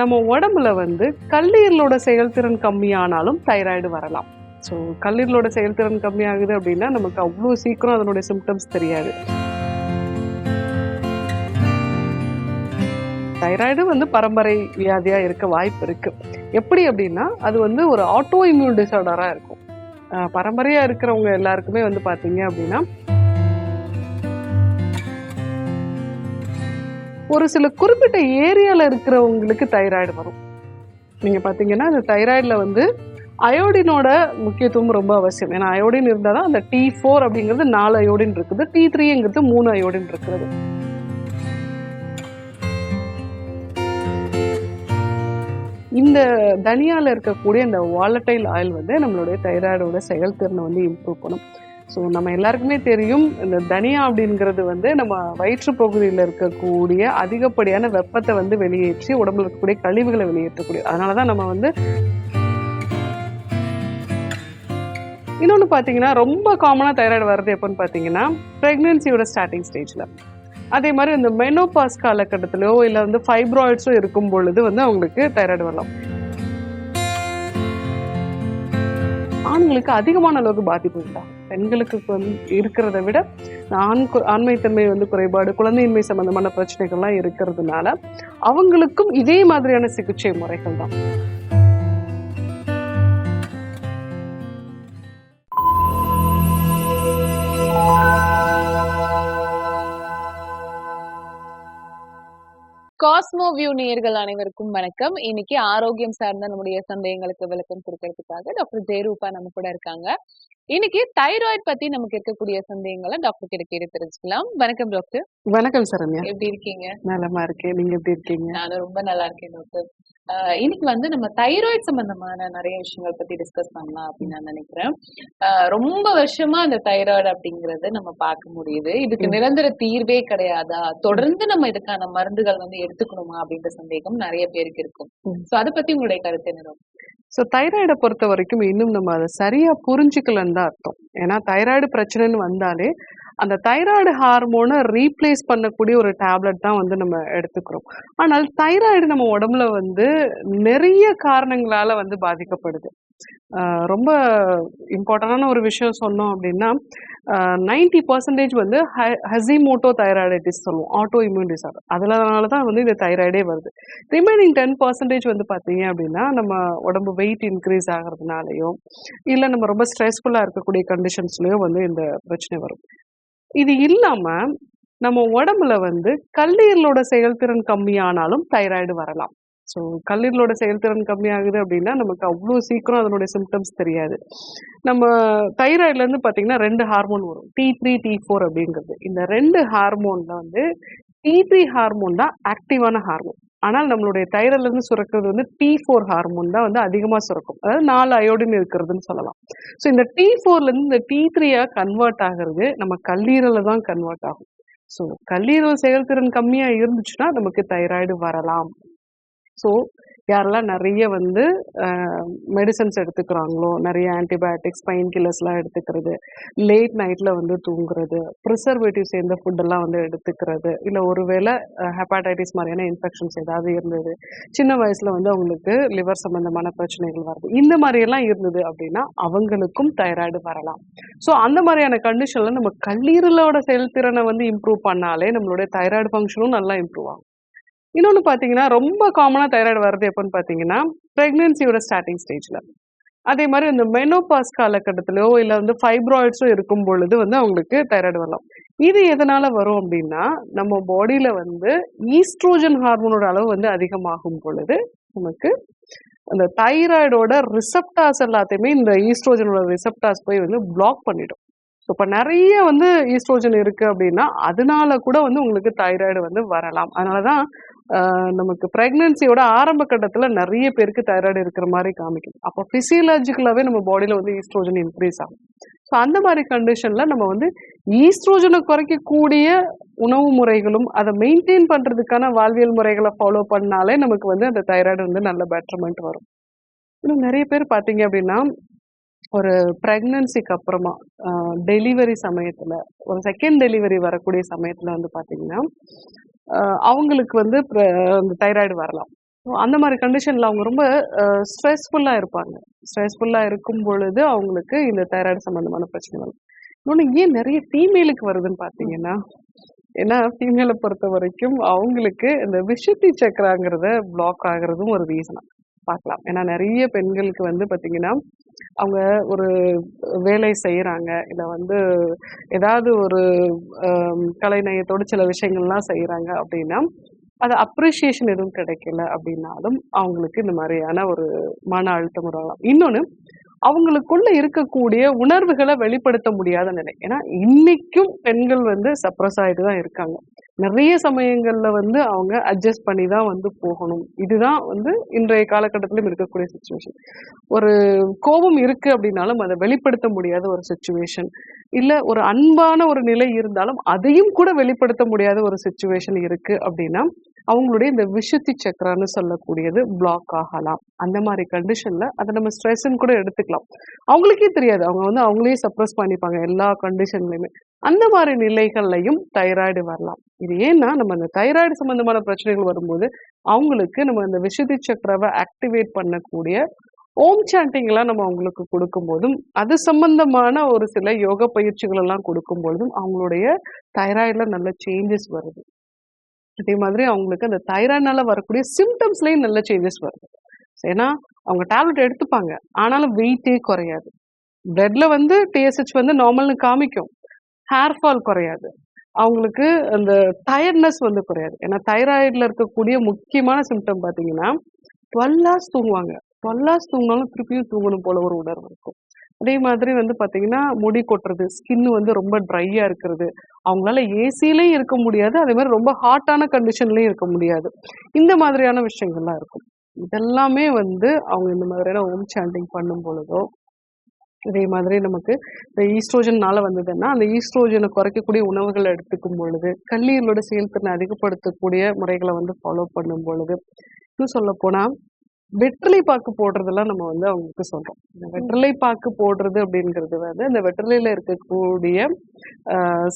நம்ம உடம்புல வந்து கல்லீரலோட செயல்திறன் கம்மியானாலும் தைராய்டு வரலாம். ஸோ கல்லீரலோட செயல்திறன் கம்மியாகுது அப்படின்னா நமக்கு அவ்வளோ சீக்கிரம் அதனுடைய சிம்டம்ஸ் தெரியாது. தைராய்டு வந்து பரம்பரை வியாதியாக இருக்க வாய்ப்பு இருக்கு. எப்படி அப்படின்னா அது வந்து ஒரு ஆட்டோ இம்யூன் டிசார்டராக இருக்கும். பரம்பரையாக பரம்பரையா இருக்கிறவங்க எல்லாருக்குமே வந்து பார்த்தீங்க அப்படின்னா ஒரு சில குறிப்பிட்ட ஏரியாவில் இருக்கிறவங்களுக்கு தைராய்டு வரும். நீங்கள் பார்த்தீங்கன்னா அந்த தைராய்டில் வந்து அயோடினோட முக்கியத்துவம் ரொம்ப அவசியம். ஏன்னா அயோடின் இருந்தால் தான் அந்த டி ஃபோர் அப்படிங்கிறது நாலு அயோடின் இருக்குது. டி த்ரீங்கிறது மூணு அயோடின் இருக்கிறது. இந்த தனியால இருக்கக்கூடிய இந்த வாலட்டைல் ஆயில் வந்து நம்மளுடைய தைராய்டோட செயல்திறனை வந்து இம்ப்ரூவ் பண்ணும். ஸோ நம்ம எல்லாருக்குமே தெரியும் இந்த தனியா அப்படிங்கிறது வந்து நம்ம வயிற்று பகுதியில் இருக்கக்கூடிய அதிகப்படியான வெப்பத்தை வந்து வெளியேற்றி உடம்புல இருக்கக்கூடிய கழிவுகளை வெளியேற்றக்கூடிய அதனால தான் நம்ம வந்து இன்னொன்று பார்த்தீங்கன்னா ரொம்ப காமனாக தைராய்டு வர்றது எப்போன்னு பார்த்தீங்கன்னா ப்ரெக்னென்சியோட ஸ்டார்டிங் ஸ்டேஜில் அதே மாதிரி இந்த மெனோபாஸ் காலகட்டத்திலோ இல்லை வந்து ஃபைப்ராய்ட்ஸோ இருக்கும் பொழுது வந்து அவங்களுக்கு தைராய்டு வரலாம். ஆண்களுக்கு அதிகமான அளவுக்கு பாதிப்பு உண்டாகும் பெண்களுக்கு வந்து இருக்கிறத விட ஆண் ஆண்மைத்தன்மை வந்து குறைபாடு குழந்தையின்மை சம்பந்தமான பிரச்சனைகள்லாம் இருக்கிறதுனால அவங்களுக்கும் இதே மாதிரியான சிகிச்சை முறைகள் தான். காஸ்மோ வியூ நேயர்கள் அனைவருக்கும் வணக்கம். இன்னைக்கு ஆரோக்கியம் சார்ந்த நம்முடைய சந்தேகங்களுக்கு விளக்கம் கொடுக்கறதுக்காக டாக்டர் ஜெயரூபா நம்ம கூட இருக்காங்க. இன்னைக்கு தைராய்டு பத்தி நமக்கு இருக்கக்கூடிய சந்தேகங்களை டாக்டர் கிட்ட கேட்டு தெரிஞ்சுக்கலாம். வணக்கம் டாக்டர். வணக்கம் சரண்யா. எப்படி இருக்கீங்க? நலமா இருக்கேன். நீங்க எப்படி இருக்கீங்க? நானும் ரொம்ப நல்லா இருக்கேன் டாக்டர். இன்னைக்கு வந்து நம்ம தைராய்டு சம்பந்தமான நிறைய விஷயங்கள் பத்தி டிஸ்கஸ் பண்ணலாம் அப்படின்னு நான் நினைக்கிறேன் ரொம்ப வருஷமா அந்த தைராய்டு அப்படிங்கறது நம்ம பார்க்க முடியுது இதுக்கு. நிரந்தர தீர்வே கிடையாதா தொடர்ந்து நம்ம இதுக்கான மருந்துகள் வந்து எடுத்துக்கணுமா அப்படின்ற சந்தேகம் நிறைய பேருக்கு இருக்கும். சோ அதை பத்தி உங்களுடைய கருத்து என்ன? ஸோ தைராய்டை பொறுத்த வரைக்கும் இன்னும் நம்ம அதை சரியா புரிஞ்சுக்கலன்னு தான் அர்த்தம் ஏன்னா தைராய்டு பிரச்சனைன்னு வந்தாலே அந்த தைராய்டு ஹார்மோனை ரீப்ளேஸ் பண்ணக்கூடிய ஒரு டேப்லெட் தான் வந்து நம்ம எடுத்துக்கிறோம். ஆனால் தைராய்டு நம்ம உடம்புல வந்து நிறைய காரணங்களால வந்து பாதிக்கப்படுது. ரொம்ப இம்பார்ட்டண்டான ஒரு விஷயம் சொன்னோம் அப்படின்னா நைன்டி பர்சன்டேஜ் வந்து ஹசிமோட்டோ தைராய்டைட்டிஸ் சொல்லுவோம் ஆட்டோ இம்யூன் டிசார்டர் அதனால தான் வந்து இந்த தைராய்டே வருது. ரிமைனிங் டென் பர்சன்டேஜ் வந்து பார்த்தீங்க அப்படின்னா நம்ம உடம்பு வெயிட் இன்க்ரீஸ் ஆகிறதுனாலையும் இல்லை நம்ம ரொம்ப ஸ்ட்ரெஸ்ஃபுல்லாக இருக்கக்கூடிய கண்டிஷன்ஸ்லையும் வந்து இந்த பிரச்சனை வரும். இது இல்லாமல் நம்ம உடம்புல வந்து கல்லீரலோட செயல்திறன் கம்மியானாலும் தைராய்டு வரலாம். ஸோ கல்லீரலோட செயல்திறன் கம்மியாகுது அப்படின்னா நமக்கு அவ்வளோ சீக்கிரம் அதனுடைய சிம்டம்ஸ் தெரியாது. நம்ம தைராய்டுலேருந்து பார்த்தீங்கன்னா ரெண்டு ஹார்மோன் வரும். டி த்ரீ டி ஃபோர் அப்படிங்கிறது. இந்த ரெண்டு ஹார்மோனில் வந்து டி த்ரீ ஹார்மோன் தான் ஆக்டிவான ஹார்மோன் ஆனால் நம்மளுடைய தைரலேருந்து சுரக்கிறது வந்து டி ஃபோர் ஹார்மோன் தான் வந்து அதிகமாக சுரக்கும். அதாவது நாலு அயோடின் இருக்கிறதுன்னு சொல்லலாம். ஸோ இந்த டி ஃபோர்லேருந்து இந்த டி த்ரீயாக கன்வெர்ட் ஆகிறது நம்ம கல்லீரலில் தான் கன்வெர்ட் ஆகும். ஸோ கல்லீரல் செயல்திறன் கம்மியாக இருந்துச்சுன்னா நமக்கு தைராய்டு வரலாம். ஸோ யாரெல்லாம் நிறைய வந்து மெடிசன்ஸ் எடுத்துக்கிறாங்களோ நிறைய ஆன்டிபயோட்டிக்ஸ் பைன் கில்லர்ஸ்லாம் எடுத்துக்கிறது லேட் நைட்டில் வந்து தூங்குறது ப்ரிசர்வேட்டிவ் சேர்ந்த ஃபுட்டெல்லாம் வந்து எடுத்துக்கிறது இல்லை ஒருவேளை ஹெப்பாடைட்டிஸ் மாதிரியான இன்ஃபெக்ஷன்ஸ் ஏதாவது இருந்தது சின்ன வயசில் வந்து அவங்களுக்கு லிவர் சம்மந்தமான பிரச்சனைகள் வருது. இந்த மாதிரியெல்லாம் இருந்தது அப்படின்னா அவங்களுக்கும் தைராய்டு வரலாம். ஸோ அந்த மாதிரியான கண்டிஷனில் நம்ம கல்லீரலோட செயல்திறனை வந்து இம்ப்ரூவ் பண்ணாலே நம்மளுடைய தைராய்டு ஃபங்க்ஷனும் நல்லா இம்ப்ரூவ் ஆகும். இன்னொன்று பார்த்தீங்கன்னா ரொம்ப காமனாக தைராய்டு வர்றது எப்போன்னு பார்த்தீங்கன்னா ப்ரெக்னென்சியோட ஸ்டார்டிங் ஸ்டேஜில் அதே மாதிரி இந்த மெனோபாஸ் காலகட்டத்திலோ இல்லை வந்து ஃபைப்ராய்ட்ஸோ இருக்கும் பொழுது வந்து அவங்களுக்கு தைராய்டு வரலாம். இது எதனால் வரும் அப்படின்னா நம்ம பாடியில் வந்து ஈஸ்ட்ரோஜன் ஹார்மோனோட அளவு வந்து அதிகமாகும் பொழுது நமக்கு அந்த தைராய்டோட ரிசப்டாஸ் எல்லாத்தையுமே இந்த ஈஸ்ட்ரோஜனோட ரிசப்டாஸ் போய் வந்து பிளாக் பண்ணிடும். ஸோ இப்போ நிறைய வந்து ஈஸ்ட்ரோஜன் இருக்குது அப்படின்னா அதனால கூட வந்து உங்களுக்கு தைராய்டு வந்து வரலாம். அதனால தான் நமக்கு ப்ரெக்னன்சியோட ஆரம்ப கட்டத்தில் நிறைய பேருக்கு தைராய்டு இருக்கிற மாதிரி காமிக்குது. அப்போ ஃபிசியலாஜிக்கலாகவே நம்ம பாடியில் வந்து ஈஸ்ட்ரோஜன் இன்க்ரீஸ் ஆகும். ஸோ அந்த மாதிரி கண்டிஷனில் நம்ம வந்து ஈஸ்ட்ரோஜனை குறைக்கக்கூடிய உணவு முறைகளும் அதை மெயின்டைன் பண்ணுறதுக்கான வாழ்வியல் முறைகளை ஃபாலோ பண்ணாலே நமக்கு வந்து அந்த தைராய்டு வந்து நல்ல பெட்டர்மெண்ட் வரும். இன்னும் நிறைய பேர் பார்த்தீங்க அப்படின்னா ஒரு ப்ரெக்னன்சிக்கு அப்புறமா டெலிவரி சமயத்தில் ஒரு செகண்ட் டெலிவரி வரக்கூடிய சமயத்தில் வந்து பார்த்தீங்கன்னா அவங்களுக்கு வந்து அந்த தைராய்டு வரலாம். ஸோ அந்த மாதிரி கண்டிஷனில் அவங்க ரொம்ப ஸ்ட்ரெஸ்ஃபுல்லாக இருப்பாங்க. ஸ்ட்ரெஸ்ஃபுல்லாக இருக்கும் பொழுது அவங்களுக்கு இந்த தைராய்டு சம்மந்தமான வரும். இன்னொன்று ஏன் நிறைய ஃபீமேலுக்கு வருதுன்னு பார்த்தீங்கன்னா ஏன்னா ஃபீமேலை பொறுத்த வரைக்கும் அவங்களுக்கு இந்த விஷத்தி சக்கராங்கிறத பிளாக் ஆகுறதும் ஒரு ரீசனாக பார்க்கலாம். ஏன்னா நிறைய பெண்களுக்கு வந்து பார்த்தீங்கன்னா அவங்க ஒரு வேலை செய்கிறாங்க இல்லை வந்து ஏதாவது ஒரு கலைநயத்தோடு சில விஷயங்கள்லாம் செய்கிறாங்க அப்படின்னா அது அப்ரிஷியேஷன் எதுவும் கிடைக்கல அப்படின்னாலும் அவங்களுக்கு இந்த மாதிரியான ஒரு மன அழுத்தம் வரலாம். இன்னொன்று அவங்களுக்குள்ள இருக்கக்கூடிய உணர்வுகளை வெளிப்படுத்த முடியாத நிலை. ஏன்னா இன்னைக்கும் பெண்கள் வந்து சப்ரஸ் ஆகிட்டு தான் இருக்காங்க. நிறைய சமயங்கள்ல வந்து அவங்க அட்ஜஸ்ட் பண்ணி தான் வந்து போகணும். இதுதான் வந்து இன்றைய காலகட்டத்திலும் இருக்கக்கூடிய சுச்சுவேஷன் ஒரு கோபம் இருக்கு அப்படின்னாலும் அதை வெளிப்படுத்த முடியாத ஒரு சுச்சுவேஷன் இல்ல ஒரு அன்பான ஒரு நிலை இருந்தாலும் அதையும் கூட வெளிப்படுத்த முடியாத ஒரு சுச்சுவேஷன் இருக்கு அப்படின்னா அவங்களுடைய இந்த விஷுத்தி சக்கரான்னு சொல்லக்கூடியது பிளாக் ஆகலாம். அந்த மாதிரி கண்டிஷன்ல அதை நம்ம ஸ்ட்ரெஸ்ன்னு கூட எடுத்துக்கலாம். அவங்களுக்கே தெரியாது. அவங்க வந்து அவங்களே சப்ரஸ் பண்ணிப்பாங்க எல்லா கண்டிஷன்லையுமே அந்த மாதிரி நிலைகள்லையும் தைராய்டு வரலாம். இது ஏன்னா நம்ம அந்த தைராய்டு சம்பந்தமான பிரச்சனைகள் வரும்போது அவங்களுக்கு நம்ம அந்த விஷுத்தி சக்கரவை ஆக்டிவேட் பண்ணக்கூடிய ஓம் சாண்டிங்லாம் நம்ம அவங்களுக்கு கொடுக்கும்போதும் அது சம்பந்தமான ஒரு சில யோக பயிற்சிகள் எல்லாம் கொடுக்கும் பொழுதும் அவங்களுடைய தைராய்டில் நல்ல சேஞ்சஸ் வருது. அதே மாதிரி அவங்களுக்கு அந்த தைராய்டால வரக்கூடிய சிம்டம்ஸ்லேயும் நல்ல சேஞ்சஸ் வருது ஏன்னா அவங்க டேப்லெட் எடுத்துப்பாங்க. ஆனாலும் வெயிட்டே குறையாது. பிளட்ல வந்து டிஎஸ்ஹெச் வந்து நார்மல்னு காமிக்கும். ஹேர் ஃபால் குறையாது. அவங்களுக்கு அந்த டயர்ட்னஸ் வந்து குறையாது. ஏன்னா தைராய்டில் இருக்கக்கூடிய முக்கியமான சிம்டம் பார்த்தீங்கன்னா டுவெல் ஹவர்ஸ் தூங்குவாங்க. டுவெல் ஹவர்ஸ் தூங்கினாலும் திருப்பியும் தூங்கணும் போல ஒரு உணர்வு இருக்கும். அதே மாதிரி வந்து பார்த்தீங்கன்னா முடி கொட்டுறது ஸ்கின் வந்து ரொம்ப ட்ரையாக இருக்கிறது. அவங்களால ஏசிலையும் இருக்க முடியாது அதே மாதிரி ரொம்ப ஹாட்டான கண்டிஷன்லையும் இருக்க முடியாது. இந்த மாதிரியான விஷயங்கள்லாம் இருக்கும். இதெல்லாமே வந்து அவங்க இந்த மாதிரியான ஓம் சாண்டிங் பண்ணும் பொழுதோ இதே மாதிரி நமக்கு இந்த ஈஸ்ட்ரோஜன்னால வந்ததுன்னா அந்த ஈஸ்ட்ரோஜனை குறைக்கக்கூடிய உணவுகளை எடுத்துக்கும் பொழுது கல்லீரலோட செயல்திறனை அதிகப்படுத்தக்கூடிய முறைகளை வந்து ஃபாலோ பண்ணும் பொழுது இன்னும் சொல்ல போனால் வெற்றிலை பாக்கு போடுறதெல்லாம் நம்ம வந்து அவங்களுக்கு சொல்றோம். இந்த வெற்றிலை பாக்கு போடுறது அப்படிங்கிறது வந்து அந்த வெற்றிலையில இருக்கக்கூடிய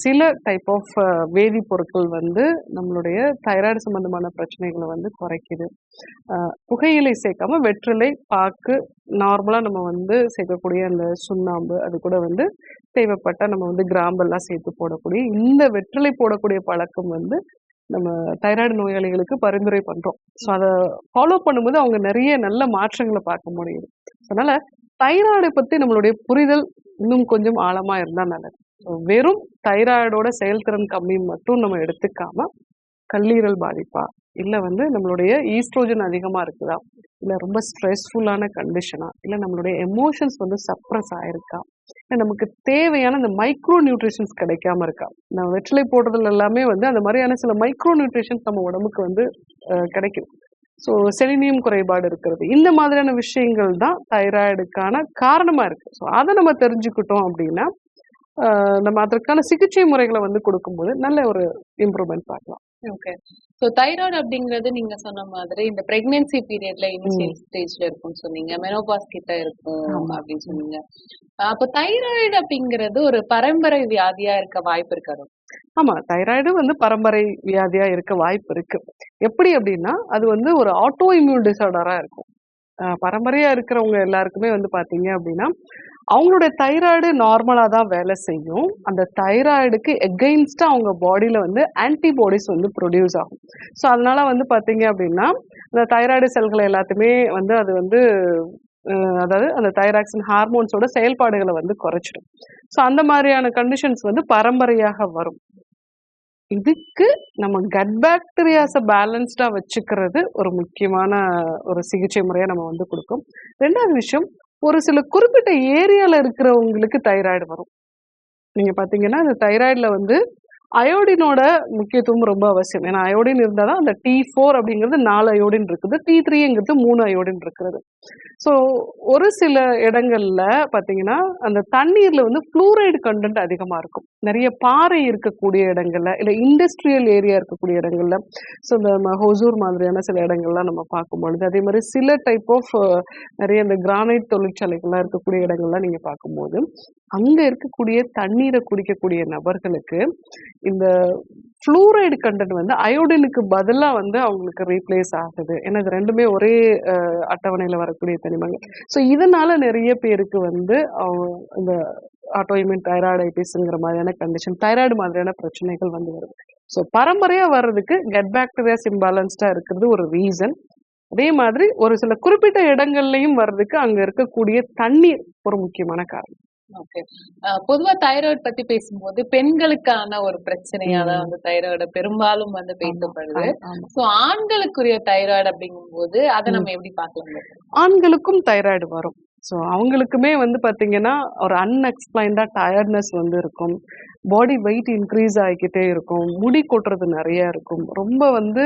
சில டைப் ஆஃப் வேதிப்பொருட்கள் வந்து நம்மளுடைய தைராய்டு சம்பந்தமான பிரச்சனைகளை வந்து குறைக்குது. புகையிலை சேர்க்காம வெற்றிலை பாக்கு நார்மலாக நம்ம வந்து சேர்க்கக்கூடிய அந்த சுண்ணாம்பு அது கூட வந்து தேவைப்பட்ட நம்ம வந்து கிராம்பெல்லாம் சேர்த்து போடக்கூடிய இந்த வெற்றிலை போடக்கூடிய பழக்கம் வந்து நம்ம தைராய்டு நோயாளிகளுக்கு பரிந்துரை பண்றோம். ஸோ அதை ஃபாலோ பண்ணும்போது அவங்க நிறைய நல்ல மாற்றங்களை பார்க்க முடியுது. அதனால தைராய்டை பத்தி நம்மளுடைய புரிதல் இன்னும் கொஞ்சம் ஆழமா இருந்தா நல்லது. வெறும் தைராய்டோட செயல்திறன் கம்மி மட்டும் நம்ம எடுத்துக்காம கல்லீரல் பாதிப்பா இல்ல வந்து நம்மளுடைய ஈஸ்ட்ரோஜன் அதிகமா இருக்குதா இல்ல ரொம்ப ஸ்ட்ரெஸ்ஃபுல்லான கண்டிஷனா இல்ல நம்மளுடைய எமோஷன்ஸ் வந்து சப்ரஸ் ஆயிருக்கா நமக்கு தேவையான அந்த மைக்ரோ நியூட்ரிஷன்ஸ் கிடைக்காம இருக்கா? நம்ம வெற்றிலை போடுறதுல எல்லாமே வந்து அந்த மாதிரியான சில மைக்ரோ நியூட்ரிஷன்ஸ் நம்ம உடம்புக்கு வந்து கிடைக்கும். ஸோ செலினியம் குறைபாடு இருக்கிறது. இந்த மாதிரியான விஷயங்கள் தான் தைராய்டுக்கான காரணமாக இருக்குது ஸோ அதை நம்ம தெரிஞ்சுக்கிட்டோம் அப்படின்னா நம்ம அதற்கான சிகிச்சை முறைகளை வந்து கொடுக்கும்போது நல்ல ஒரு இம்ப்ரூவ்மெண்ட் பார்க்கலாம். ஓகே சோ தைராய்டு அப்படிங்கிறது நீங்க சொன்ன மாதிரி இந்த பிரெக்னன்சி பீரியட்ல இனிஷியல் ஸ்டேஜ்ல இருக்கும்னு சொன்னீங்க. மெனோபாஸ் கிட்ட இருக்கும். அப்படின்னு சொன்னீங்க. அப்போ தைராய்டு அப்படிங்கிறது ஒரு பரம்பரை வியாதியா இருக்க வாய்ப்பு இருக்காது ஆமா. தைராய்டு வந்து பரம்பரை வியாதியா இருக்க வாய்ப்பு இருக்கு. எப்படி அப்படின்னா அது வந்து ஒரு ஆட்டோ இம்யூன் டிசார்டரா இருக்கும். பரம்பரையா இருக்கிறவங்க எல்லாருக்குமே வந்து பாத்தீங்க அப்படின்னா அவங்களுடைய தைராய்டு நார்மலாக தான் வேலை செய்யும். அந்த தைராய்டுக்கு எகெயின்ஸ்டாக அவங்க பாடியில் வந்து ஆன்டிபாடிஸ் வந்து ப்ரொடியூஸ் ஆகும். ஸோ அதனால் வந்து பார்த்தீங்க அப்படின்னா அந்த தைராய்டு செல்களை எல்லாத்தையுமே வந்து அது வந்து அதாவது அந்த தைராக்சின் ஹார்மோன்ஸோட செயல்பாடுகளை வந்து குறைச்சிடும். ஸோ அந்த மாதிரியான கண்டிஷன்ஸ் வந்து பரம்பரையாக வரும். இதுக்கு நம்ம கட் பாக்டீரியாஸை பேலன்ஸ்டாக வச்சுக்கிறது ஒரு முக்கியமான ஒரு சிகிச்சை முறையாக நம்ம வந்து கொடுக்கும். ரெண்டாவது விஷயம் ஒரு சில குறிப்பிட்ட ஏரியால இருக்கிறவங்களுக்கு தைராய்டு வரும். நீங்க பாத்தீங்கன்னா இந்த தைராய்டில் வந்து அயோடினோட முக்கியத்துவம் ரொம்ப அவசியம். ஏன்னா அயோடின் இருந்தால் தான் அந்த டி ஃபோர் அப்படிங்கிறது நாலு அயோடின் இருக்குது. டி த்ரீங்கிறது மூணு அயோடின் இருக்கிறது. ஸோ ஒரு சில இடங்கள்ல பார்த்தீங்கன்னா அந்த தண்ணீர்ல வந்து ஃப்ளூரைடு கண்டென்ட் அதிகமாக இருக்கும். நிறைய பாறை இருக்கக்கூடிய இடங்கள்ல இல்லை இண்டஸ்ட்ரியல் ஏரியா இருக்கக்கூடிய இடங்கள்ல. ஸோ இந்த ம- ஹொசூர் மாதிரியான சில இடங்கள்லாம் நம்ம பார்க்கும் பொழுது அதே மாதிரி சில டைப் ஆஃப் நிறைய இந்த கிரானைட் தொழிற்சாலைகள்லாம் இருக்கக்கூடிய இடங்கள்லாம் நீங்கள் பார்க்கும்போது அங்கே இருக்கக்கூடிய தண்ணீரை குடிக்கக்கூடிய நபர்களுக்கு இந்த ஃப்ளூரைடு கண்டென்ட் வந்து அயோடினுக்கு பதிலாக வந்து அவங்களுக்கு ரீப்ளேஸ் ஆகுது. ஏன்னா இது ரெண்டுமே ஒரே அட்டவணையில் வரக்கூடிய தனிமங்கள். ஸோ இதனால நிறைய பேருக்கு வந்து அவங்க இந்த ஆட்டோஇம்யூன் தைராய்டைட்டிஸ்ங்கிற மாதிரியான கண்டிஷன் தைராய்டு மாதிரியான பிரச்சனைகள் வந்து வருது. ஸோ பரம்பரையாக வர்றதுக்கு கெட் பாக்டீரியாஸ் இம்பேலன்ஸ்டாக இருக்கிறது ஒரு ரீசன் அதே மாதிரி ஒரு சில குறிப்பிட்ட இடங்கள்லையும் வர்றதுக்கு அங்கே இருக்கக்கூடிய தண்ணீர் ஒரு முக்கியமான காரணம். பொதுவா தைராய்டு பத்தி பேசும்போது பெண்களுக்கான ஒரு பிரச்சனையா தான் வந்து தைராய்டு பெரும்பாலும் வந்து பேசப்படுது. சோ ஆண்களுக்குரிய தைராய்டு அப்படிங்கும்போது அதை நம்ம எப்படி பார்க்கலாம்? ஆண்களுக்கும் தைராய்டு வரும். ஸோ அவங்களுக்குமே வந்து பார்த்தீங்கன்னா ஒரு அன்எக்ஸ்பிளைன்டா டயர்ட்னஸ் வந்து இருக்கும். பாடி வெயிட் இன்க்ரீஸ் ஆகிக்கிட்டே இருக்கும். முடி கொட்டுறது நிறைய இருக்கும். ரொம்ப வந்து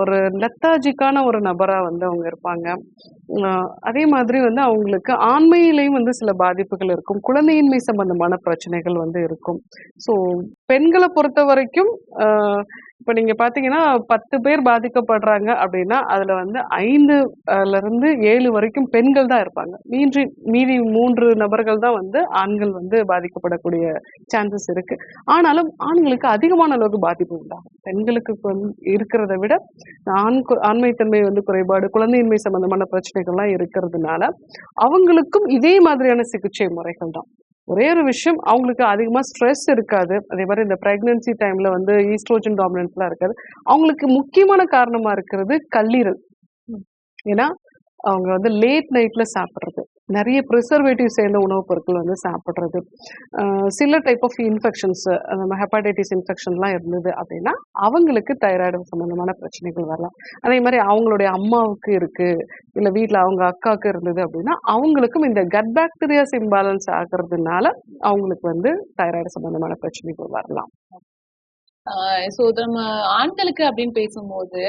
ஒரு லெத்தாஜிக்கான ஒரு நபரா வந்து அவங்க இருப்பாங்க. அதே மாதிரி வந்து அவங்களுக்கு ஆண்மையிலையும் வந்து சில பாதிப்புகள் இருக்கும். குழந்தையின்மை சம்பந்தமான பிரச்சனைகள் வந்து இருக்கும். ஸோ பெண்களை பொறுத்த வரைக்கும் இப்போ நீங்கள் பார்த்தீங்கன்னா பத்து பேர் பாதிக்கப்படுறாங்க அப்படின்னா அதுல வந்து ஐந்து இருந்து ஏழு வரைக்கும் பெண்கள் தான் இருப்பாங்க. மீன்றி மீதி மூன்று நபர்கள் தான் வந்து ஆண்கள் வந்து பாதிக்கப்படக்கூடிய சான்சஸ் இருக்கு. ஆனாலும் ஆண்களுக்கு அதிகமான அளவுக்கு பாதிப்பு உண்டாகும். பெண்களுக்கு வந்து இருக்கிறத விட ஆண் ஆண்மைத்தன்மை வந்து குறைபாடு குழந்தையின்மை சம்பந்தமான பிரச்சனைகள்லாம் இருக்கிறதுனால அவங்களுக்கும் இதே மாதிரியான சிகிச்சை முறைகள் தான். ஒரே ஒரு விஷயம் அவங்களுக்கு அதிகமா ஸ்ட்ரெஸ் இருக்காது. அதே மாதிரி இந்த பிரெக்னன்சி டைம்ல வந்து ஈஸ்ட்ரோஜன் டாமினன்ஸ்லாம் இருக்காது. அவங்களுக்கு முக்கியமான காரணமா இருக்கிறது கல்லீரல். ஏன்னா அவங்க வந்து லேட் நைட்ல சாப்பிட்றது. நிறைய ப்ரிசர்வேட்டிவ் சேர்ந்த உணவுப் பொருட்கள் வந்து சாப்பிட்றது. சில டைப் ஆஃப் இன்ஃபெக்ஷன்ஸ் நம்ம ஹெப்பாடைட்டிஸ் இன்ஃபெக்ஷன்லாம் இருந்தது அப்படின்னா அவங்களுக்கு தைராய்டு சம்மந்தமான பிரச்சனைகள் வரலாம். அதே மாதிரி அவங்களுடைய அம்மாவுக்கு இருக்குது இல்லை வீட்டில் அவங்க அக்காவுக்கு இருந்தது அப்படின்னா அவங்களுக்கும் இந்த கட் பாக்டீரியாஸ் இம்பேலன்ஸ் ஆகிறதுனால அவங்களுக்கு வந்து தைராய்டு சம்மந்தமான பிரச்சனைகள் வரலாம். சோ நம்ம ஆண்களுக்கு அப்படின்னு பேசும்போது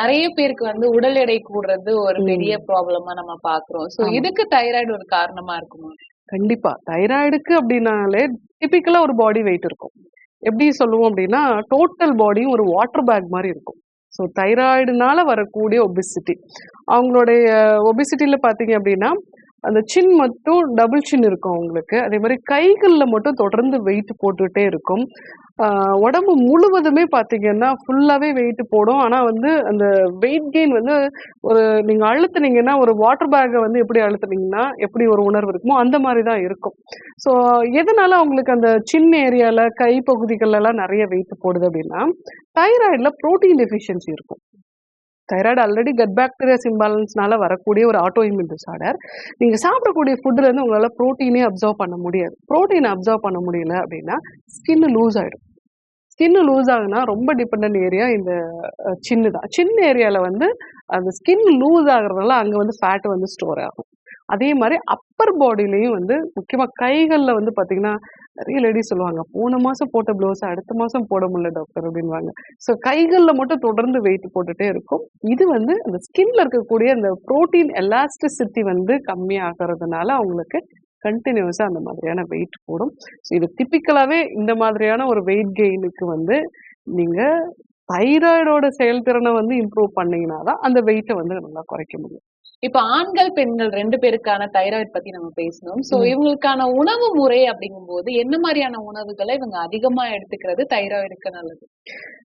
நிறைய பேருக்கு வந்து உடல் எடை கூடுறது ஒரு. பெரிய ப்ராப்ளமா நம்ம பாக்குறோம் சோ. இதுக்கு தைராய்டு ஒரு காரணமா இருக்குமா? கண்டிப்பா. தைராய்டுக்கு அப்படின்னாலே டிபிக்கலா ஒரு பாடி வெயிட் இருக்கும். எப்படி சொல்லுவோம் அப்படின்னா டோட்டல் பாடியும் ஒரு வாட்டர் பேக் மாதிரி இருக்கும். ஸோ தைராய்டுனால வரக்கூடிய ஒபிசிட்டி அவங்களுடைய ஒபிசிட்டியில பார்த்தீங்க அப்படின்னா அந்த சின் மட்டும் டபுள் சின் இருக்கும் அவங்களுக்கு. அதே மாதிரி கைகளில் மட்டும் தொடர்ந்து வெயிட் போட்டுட்டே இருக்கும். உடம்பு முழுவதுமே பார்த்தீங்கன்னா ஃபுல்லாகவே வெயிட் போடும். ஆனால் வந்து அந்த வெயிட் கெயின் வந்து ஒரு நீங்கள் அழுத்துனீங்கன்னா ஒரு வாட்டர் பேக்கை வந்து எப்படி அழுத்துனீங்கன்னா எப்படி ஒரு உணர்வு இருக்குமோ அந்த மாதிரி தான் இருக்கும். ஸோ எதனால அவங்களுக்கு அந்த சின்ன ஏரியாவில் கை நிறைய வெயிட் போடுது அப்படின்னா தைராய்டில் புரோட்டீன் டெஃபிஷியன்சி இருக்கும். தைராய்டு ஆல்ரெடி கட் பாக்டீரியாஸ் இம்பாலன்ஸ்னால வரக்கூடிய ஒரு ஆட்டோ இம்யூன் டிசார்டர் நீங்க சாப்பிடக்கூடிய ஃபுட்ல இருந்து உங்களால ப்ரோட்டீனே அப்சர்வ் பண்ண முடியாது. ப்ரோட்டீன் அப்சர்வ் பண்ண முடியல அப்படின்னா ஸ்கின் லூஸ் ஆயிடும். ஸ்கின் லூஸ் ஆகுனா ரொம்ப டிபெண்ட் ஏரியா இந்த சின்னு தான். சின்ன ஏரியால வந்து அந்த ஸ்கின் லூஸ் ஆகுறதுனால அங்க வந்து ஃபேட் வந்து ஸ்டோர் ஆகும். அதே மாதிரி அப்பர் பாடியிலையும் வந்து முக்கியமாக கைகளில் வந்து பார்த்தீங்கன்னா நிறைய லேடிஸ் சொல்லுவாங்க போன மாதம் போட்ட ப்ளவுஸை அடுத்த மாதம் போட முடியல டாக்டர் அப்படின்வாங்க ஸோ கைகளில் மட்டும் தொடர்ந்து வெயிட் போட்டுகிட்டே இருக்கும். இது வந்து அந்த ஸ்கின்ல இருக்கக்கூடிய அந்த ப்ரோட்டீன் எலாஸ்டிசிட்டி வந்து கம்மியாகிறதுனால அவங்களுக்கு கண்டினியூஸாக அந்த மாதிரியான வெயிட் போடும். ஸோ இது டிப்பிக்கலாகவே இந்த மாதிரியான ஒரு வெயிட் கெயினுக்கு வந்து நீங்கள் தைராய்டோட செயல்திறனை வந்து இம்ப்ரூவ் பண்ணீங்கன்னா தான் அந்த வெயிட்டை வந்து நல்லா குறைக்க முடியும். இப்ப ஆண்கள் பெண்கள் ரெண்டு பேருக்கான தைராய்டு பத்தி நம்ம பேசணும். சோ. இவங்களுக்கான உணவு முறை அப்படிங்கும்போது என்ன மாதிரியான உணவுகளை இவங்க அதிகமா எடுத்துக்கிறது தைராய்டுக்கு நல்லது?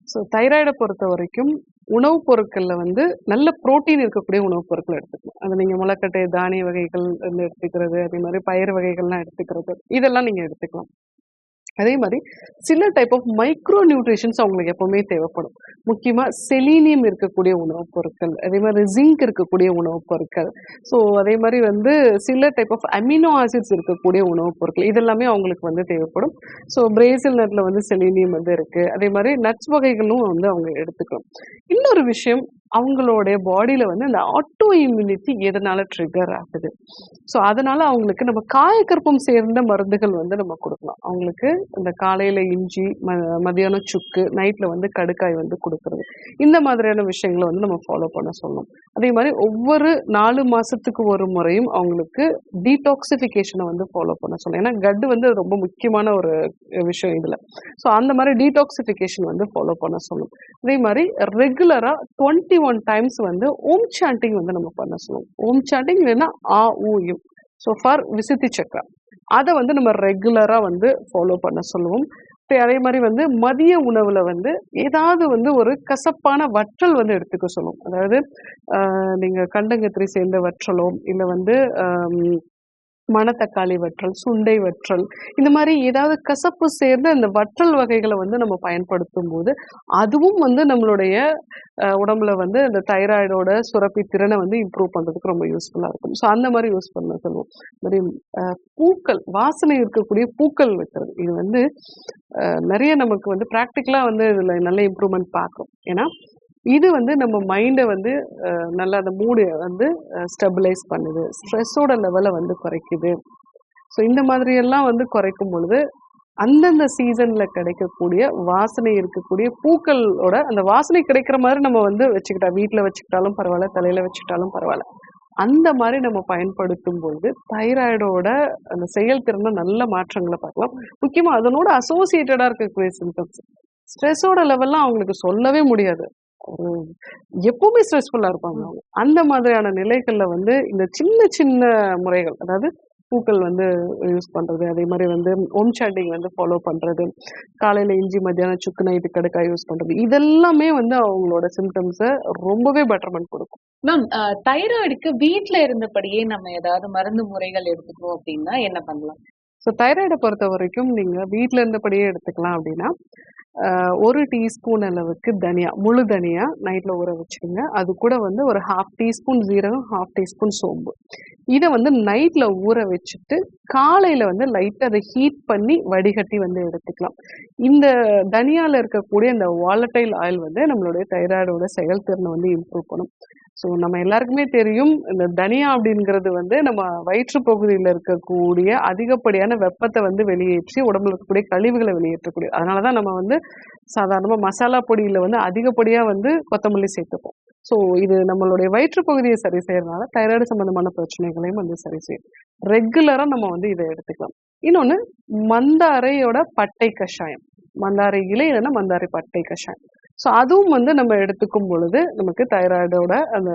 ஸோ தைராய்டை பொறுத்த வரைக்கும் உணவுப் பொருட்கள்ல வந்து நல்ல புரோட்டீன் இருக்கக்கூடிய உணவுப் பொருட்கள் எடுத்துக்கணும் அது நீங்க முளைக்கட்டை தானிய வகைகள் எடுத்துக்கிறது அதே மாதிரி பயிர் வகைகள்லாம் எடுத்துக்கிறது. இதெல்லாம் நீங்க எடுத்துக்கலாம். அதே மாதிரி சில டைப் ஆஃப் மைக்ரோ நியூட்ரிஷன்ஸ் அவங்களுக்கு எப்பவுமே தேவைப்படும். முக்கியமாக செலீனியம் இருக்கக்கூடிய உணவுப் பொருட்கள் அதே மாதிரி ஜிங்க் இருக்கக்கூடிய உணவுப் பொருட்கள். ஸோ அதே மாதிரி வந்து சில டைப் ஆஃப் அமினோ ஆசிட்ஸ் இருக்கக்கூடிய உணவுப் பொருட்கள் இதெல்லாமே அவங்களுக்கு வந்து தேவைப்படும். ஸோ பிரேசில் நட்டில் வந்து செலீனியம் வந்து இருக்குது அதே மாதிரி நட்ஸ் வகைகளும் வந்து அவங்க எடுத்துக்கணும் இன்னொரு விஷயம் அவங்களுடைய பாடியில வந்து அந்த ஆட்டோ இம்யூனிட்டி எதனால ட்ரிகர் ஆகுது? ஸோ அதனால அவங்களுக்கு நம்ம காயக்கற்பம் சேர்ந்த மருந்துகள் வந்து நம்ம கொடுக்கலாம். அவங்களுக்கு இந்த காலையில இஞ்சி ம மதியானம் சுக்கு நைட்ல வந்து கடுக்காய் வந்து கொடுக்கறது. இந்த மாதிரியான விஷயங்களை வந்து நம்ம ஃபாலோ பண்ண சொல்லணும். அதே மாதிரி ஒவ்வொரு நாலு மாசத்துக்கு ஒரு முறையும் அவங்களுக்கு டீடாக்சிஃபிகேஷனை வந்து ஃபாலோ பண்ண சொல்லணும். ஏன்னா கட்டு வந்து ரொம்ப முக்கியமான ஒரு விஷயம் இதுல. ஸோ அந்த மாதிரி டீடாக்சிஃபிகேஷன் வந்து ஃபாலோ பண்ண சொல்லணும். அதே மாதிரி ரெகுலரா டுவெண்ட்டி ஒன் டைம்ஸ் வந்து ஓம் சாண்டிங் வந்து நம்ம பண்ண சொல்லுவோம். ஓம் சாண்டிங் இல்லைன்னா ஆ ஊயும் யு ஸோ ஃபார் விசித்தி சக்கரா. அதை வந்து நம்ம ரெகுலராக வந்து ஃபாலோ பண்ண சொல்லுவோம். அதே மாதிரி வந்து மதிய உணவில் வந்து ஏதாவது வந்து ஒரு கசப்பான வற்றல் வந்து எடுத்துக்க சொல்லுவோம். அதாவது நீங்கள் கண்டங்கத்திரி சேர்ந்த வற்றலோ இல்லை வந்து மணத்தக்காளி வற்றல் சுண்டை வற்றல் இந்த மாதிரி ஏதாவது கசப்பு சேர்ந்த இந்த வற்றல் வகைகளை வந்து நம்ம பயன்படுத்தும் போது அதுவும் வந்து நம்மளுடைய உடம்புல வந்து இந்த தைராய்டோட சுரப்பி திறனை வந்து இம்ப்ரூவ் பண்ணுறதுக்கு ரொம்ப யூஸ்ஃபுல்லாக இருக்கும். ஸோ அந்த மாதிரி யூஸ் பண்ண சொல்லுவோம். மாதிரி பூக்கள் வாசனை இருக்கக்கூடிய பூக்கள் வைக்கிறது. இது வந்து நிறைய நமக்கு வந்து ப்ராக்டிக்கலாக வந்து இதில் நல்ல இம்ப்ரூவ்மெண்ட் பார்க்கும். ஏன்னா இது வந்து நம்ம மைண்டை வந்து நல்லா அந்த மூடை வந்து ஸ்டெபிளைஸ் பண்ணுது. ஸ்ட்ரெஸ்ஸோட லெவலை வந்து குறைக்குது. ஸோ இந்த மாதிரியெல்லாம் வந்து குறைக்கும் பொழுது அந்தந்த சீசனில் கிடைக்கக்கூடிய வாசனை இருக்கக்கூடிய பூக்களோட அந்த வாசனை கிடைக்கிற மாதிரி நம்ம வந்து வச்சுக்கிட்டா வீட்டில் வச்சுக்கிட்டாலும் பரவாயில்ல தலையில் வச்சுக்கிட்டாலும் பரவாயில்ல. அந்த மாதிரி நம்ம பயன்படுத்தும் பொழுது தைராய்டோட அந்த செயல்திறனை நல்ல மாற்றங்களை பார்க்கலாம். முக்கியமாக அதனோட அசோசியேட்டடாக இருக்கக்கூடிய சிம்டம்ஸ் ஸ்ட்ரெஸ்ஸோட லெவல்லாம் அவங்களுக்கு சொல்லவே முடியாது. எப்பவுமே ஸ்ட்ரெஸ்ஃபுல்லா இருப்பாங்க. அவங்க அந்த மாதிரியான நிலைகள்ல வந்து இந்த சின்ன சின்ன முறைகள் அதாவது பூக்கள் வந்து யூஸ் பண்றது அதே மாதிரி வந்து ஓம் சாண்டிங் வந்து ஃபாலோ பண்றது காலையில இஞ்சி மத்தியானம் சுக்கு நைட்டு கடுக்காய் யூஸ் பண்றது இதெல்லாமே வந்து அவங்களோட சிம்டம்ஸை ரொம்பவே பெட்டர்மெண்ட் கொடுக்கும். மேம் தைராய்டுக்கு வீட்ல இருந்தபடியே நம்ம ஏதாவது மருந்து முறைகள் எடுத்துக்கணும் அப்படின்னா என்ன பண்ணலாம்? ஸோ தைராய்டை பொறுத்த வரைக்கும் நீங்கள் வீட்டில் இருந்தபடியே எடுத்துக்கலாம் அப்படின்னா ஒரு டீஸ்பூன் அளவுக்கு தனியா முழு தனியா நைட்டில் ஊற வச்சுடுங்க அது கூட வந்து ஒரு ஹாஃப் டீஸ்பூன் ஜீரகம் ஹாஃப் டீஸ்பூன் சோம்பு. இதை வந்து நைட்டில் ஊற வச்சுட்டு காலையில் வந்து லைட்டாக அதை ஹீட் பண்ணி வடிகட்டி வந்து எடுத்துக்கலாம். இந்த தனியாவில் இருக்கக்கூடிய இந்த வாலட்டைல் ஆயில் வந்து நம்மளுடைய தைராய்டோட செயல்திறனை வந்து இம்ப்ரூவ் பண்ணும். ஸோ நம்ம எல்லாருக்குமே தெரியும் இந்த தனியா அப்படிங்கிறது வந்து நம்ம வயிற்று பகுதியில் இருக்கக்கூடிய அதிகப்படியான வெப்பத்தை வந்து வெளியேற்றி உடம்புல இருக்கக்கூடிய கழிவுகளை வெளியேற்றக்கூடிய அதனால தான் நம்ம வந்து சாதாரணமாக மசாலா பொடியில் வந்து அதிகப்படியாக வந்து கொத்தமல்லி சேர்த்துப்போம். ஸோ இது நம்மளுடைய வயிற்று பகுதியை சரி செய்யறதுனால தைராய்டு சம்பந்தமான பிரச்சனைகளையும் வந்து சரி செய்யும். ரெகுலராக நம்ம வந்து இதை எடுத்துக்கலாம். இன்னொன்று மந்தாரையோட பட்டை கஷாயம். மந்தாரை இலை இல்லைன்னா மந்தாரை பட்டை கஷாயம். ஸோ அதுவும் வந்து நம்ம எடுத்துக்கும் பொழுது நமக்கு தைராய்டோட அந்த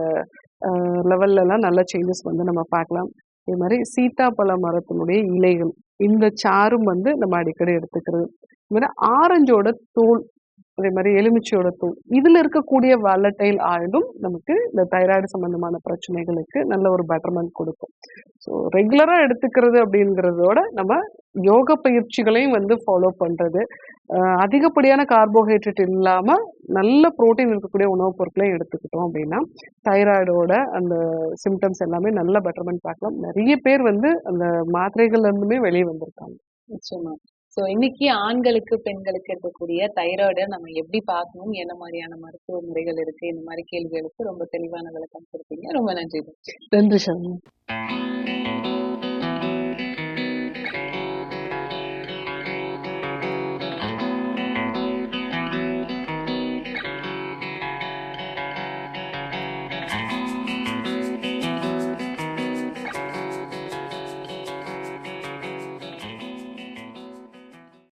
லெவல்லலாம் நல்ல சேஞ்சஸ் வந்து நம்ம பார்க்கலாம். அதே மாதிரி சீத்தாப்பழ மரத்தினுடைய இலைகள் இந்த சாரும் வந்து நம்ம அடிக்கடி எடுத்துக்கிறது. இது மாதிரி ஆரஞ்சோட தோல் அதே மாதிரி எலுமிச்சையோட தோல் இதில் இருக்கக்கூடிய வாலட்டைல் ஆயிலும் நமக்கு இந்த தைராய்டு சம்பந்தமான பிரச்சனைகளுக்கு நல்ல ஒரு பெட்டர்மெண்ட் கொடுக்கும். ஸோ ரெகுலராக எடுத்துக்கிறது அப்படிங்கிறதோட நம்ம யோக பயிற்சிகளையும் வந்து ஃபாலோ பண்ணுறது அதிகப்படியான கார்போஹைட்ரேட் இல்லாம நல்ல புரோட்டீன் இருக்கக்கூடிய உணவுப் பொருட்களையும் எடுத்துக்கிட்டோம் அப்படின்னா தைராய்டோட அந்த சிம்டம்ஸ் எல்லாமே நல்ல பெட்டர்மெண்ட் பார்க்கலாம். நிறைய பேர் வந்து அந்த மாத்திரைகள்ல இருந்துமே வெளியே வந்திருக்காங்க. நிச்சயமா. சோ இன்னைக்கு ஆண்களுக்கு பெண்களுக்கு இருக்கக்கூடிய தைராய்டை நம்ம எப்படி பார்க்கணும்? என்ன மாதிரியான மருத்துவ முறைகள் இருக்கு? இந்த மாதிரி கேள்விகளுக்கு ரொம்ப தெளிவான விளக்கம் கொடுத்தீங்க. ரொம்ப நன்றி நன்றி சர்மா